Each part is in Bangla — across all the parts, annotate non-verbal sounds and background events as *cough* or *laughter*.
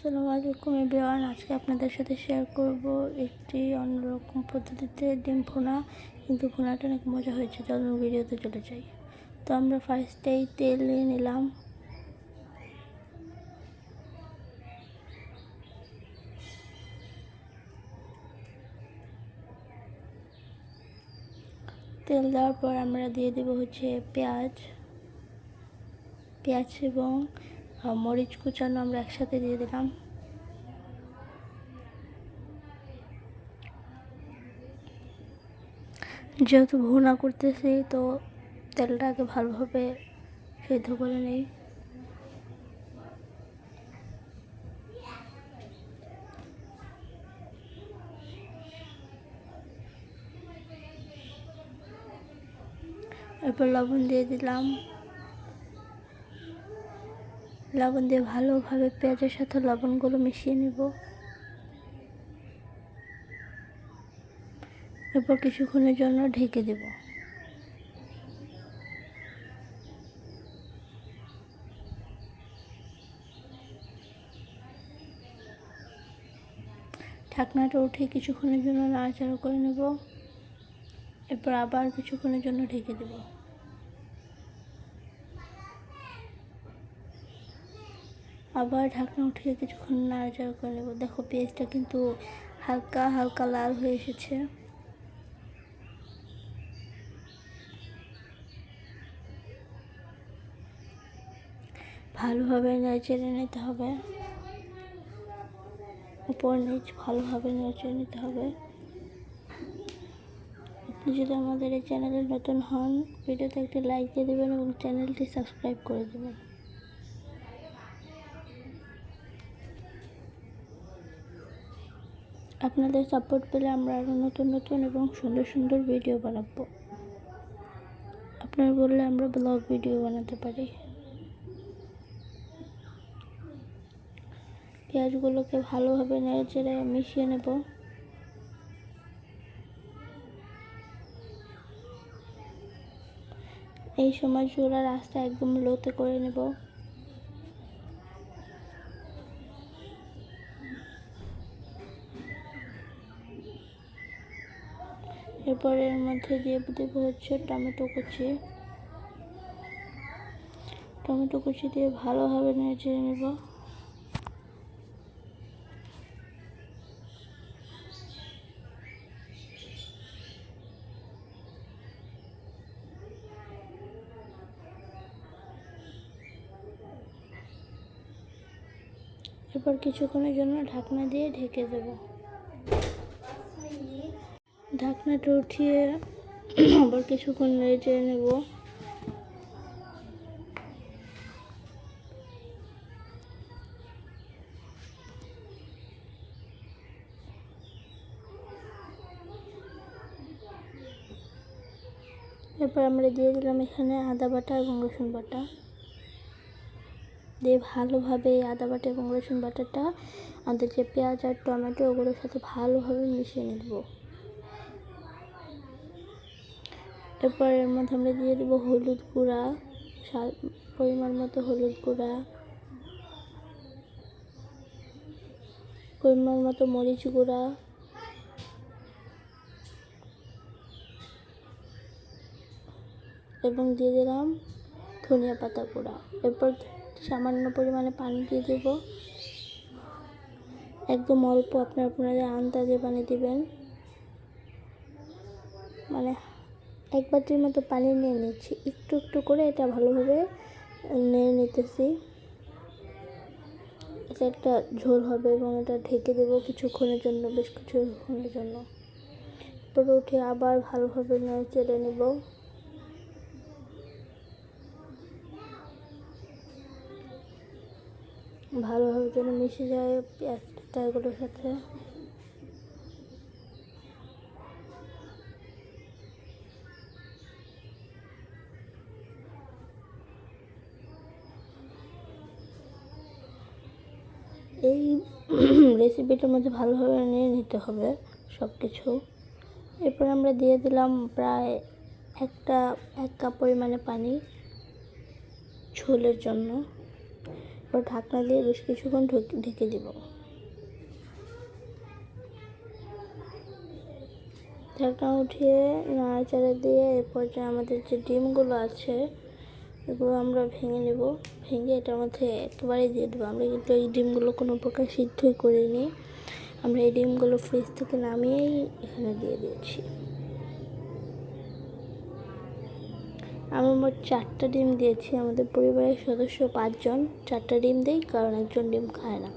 আসসালামু আলাইকুম এভরিওয়ান, আজকে আপনাদের সাথে শেয়ার করব একটি অন্যরকম পদ্ধতিতে ডিম ভুনা। কিন্তু ভুনাটা অনেক মজা হয়েছে, চলুন ভিডিওতে চলে যাই। তো আমরা ফার্স্টেই তেল নিয়ে নিলাম। তেল দেওয়ার পর আমরা দিয়ে দেবো হচ্ছে পেঁয়াজ। পেঁয়াজ এবং মরিচ কুচানো আমরা একসাথে দিয়ে দিলাম। যেহেতু ভুনা করতেছি, তো তেলটাকে ভালোভাবে সেদ্ধ করে নেই। এরপর লবণ দিয়ে দিলাম। লবণ দিয়ে ভালোভাবে পেঁয়াজের সাথে লবণগুলো মিশিয়ে নেব। এরপর কিছুক্ষণের জন্য ঢেকে দেব। ঢাকনাটা উঠে কিছুক্ষণের জন্য নাড়াচাড়া করে নেব। এরপর আবার কিছুক্ষণের জন্য ঢেকে দেব। আবার ঢাকনা উঠিয়ে কিছুক্ষণ নাড়াচাড়া করে নেব। দেখো, পেঁয়াজটা কিন্তু হালকা হালকা লাল হয়ে এসেছে। ভালোভাবে নেড়ে নিতে হবে। উপর নিচ ভালোভাবে নেড়ে নিতে হবে। আপনি যদি আমাদের এই চ্যানেলে নতুন হন, ভিডিওতে একটি লাইক দিয়ে দেবেন এবং চ্যানেলটি সাবস্ক্রাইব করে দেবেন। আপনাদের সাপোর্ট পেলে আমরা আরও নতুন নতুন এবং সুন্দর সুন্দর ভিডিও বানাবো। আপনার বললে আমরা ব্লগ ভিডিও বানাতে পারি। পেঁয়াজগুলোকে ভালোভাবে নেড়ে চেড়ে মিশিয়ে নেব। এই সময় চুলার আস্তে একদম লোতে করে নেব। এরপর এর মধ্যে দিয়ে দেব হচ্ছে টমেটো কুচি। টমেটো কুচি দিয়ে ভালোভাবে নেড়ে নেব। এরপর কিছুক্ষণের জন্য ঢাকনা দিয়ে ঢেকে দেব। ঢাকনাটা উঠিয়ে আবার কিছুক্ষণ নেড়ে নেব। এরপর আমরা দিয়ে দিলাম এখানে আদা বাটা এবং রসুন বাটা। দিয়ে ভালোভাবে এই আদা বাটা এবং রসুন বাটাটা আমাদের যে পেঁয়াজ আর টমেটো ওগুলোর সাথে ভালোভাবে মিশিয়ে নেব। এরপর এর মধ্যে আমরা দিয়ে দেবো হলুদ গুঁড়া, স্বাদ পরিমাণ মতো হলুদ গুঁড়া, পরিমাণ মতো মরিচ গুঁড়া, এবং দিয়ে দিলাম ধনিয়া পাতা গুঁড়া। এরপর সামান্য পরিমাণে পানি দিয়ে দেব। একদম অল্প আপনার আপনাদের আন্দাজে পানি দিবেন। মানে এক বাটির মতো পানি নিয়ে নিচ্ছি। একটু একটু করে এটা ভালোভাবে নিয়ে নিতেছি। এটা একটা ঝোল হবে এবং এটা ঢেকে দেবো কিছুক্ষণের জন্য, বেশ কিছুক্ষণের জন্য। এরপরে উঠে আবার ভালোভাবে নিয়ে চেড়ে নেব। ভালোভাবে যেন মিশে যায় পেঁয়াজটা এগুলোর সাথে। এই *clears throat* রেসিপিটার মধ্যে ভালোভাবে নিয়ে নিতে হবে সব কিছু এরপর আমরা দিয়ে দিলাম প্রায় একটা, এক কাপ পরিমাণে পানি ঝোলের জন্য। এবার ঢাকনা দিয়ে বেশ কিছুক্ষণ ঢুক- ঢেকে দিব। ঢাকনা উঠিয়ে নাড়াচাড়া দিয়ে এরপর যে আমাদের যে ডিমগুলো আছে এগুলো আমরা ভেঙে নেব। ভেঙে এটার মধ্যে একেবারে দিয়ে দেবো। আমরা কিন্তু এই ডিমগুলো কোনো প্রকার সিদ্ধই করিনি। আমরা এই ডিমগুলো ফ্রিজ থেকে নামিয়েই এখানে দিয়ে দিয়েছি। আমি মোট চারটা ডিম দিয়েছি। আমাদের পরিবারের সদস্য পাঁচজন। চারটা ডিম দিই, কারণ একজন ডিম খায় না।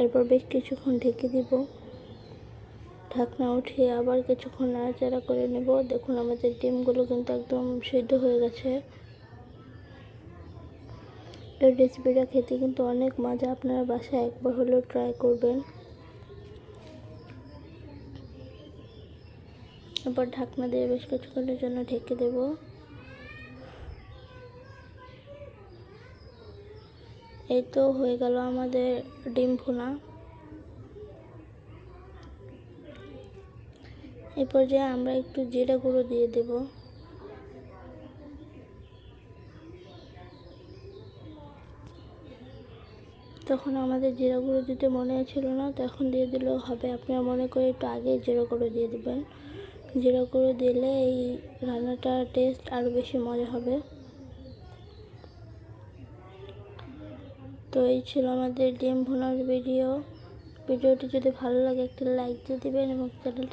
এরপর বেশ কিছুক্ষণ ঢেকে দিব। ঢাকনা উঠিয়ে আবার কিছুক্ষণ নাড়াচাড়া করে নেব। দেখুন, আমাদের ডিমগুলো কিন্তু একদম সিদ্ধ হয়ে গেছে। এই রেসিপিটা খেতে কিন্তু অনেক মজা। আপনারা বাসায় একবার হলেও ট্রাই করবেন। এরপর ঢাকনা দিয়ে বেশ কিছুক্ষণের জন্য ঢেকে দেব। এই তো হয়ে গেল আমাদের ডিম ভুনা। এই পর্যায়ে আমরা একটু জিরা গুঁড়ো দিয়ে দেব। তখন আমাদের জিরা গুঁড়ো দিতে মনে ছিল না, তখন দিয়ে দিলেও হবে। আপনারা মনে করে একটু আগে জিরা গুঁড়ো দিয়ে দেবেন। জিরা গুঁড়ো দিলে এই রান্নাটার টেস্ট আরও বেশি মজা হবে। তো এই ছিল আমাদের ডিম ভোনার ভিডিও। ভিডিওটি যদি ভালো লাগে, একটা লাইক দিয়ে দেবেন এবং চ্যানেলটি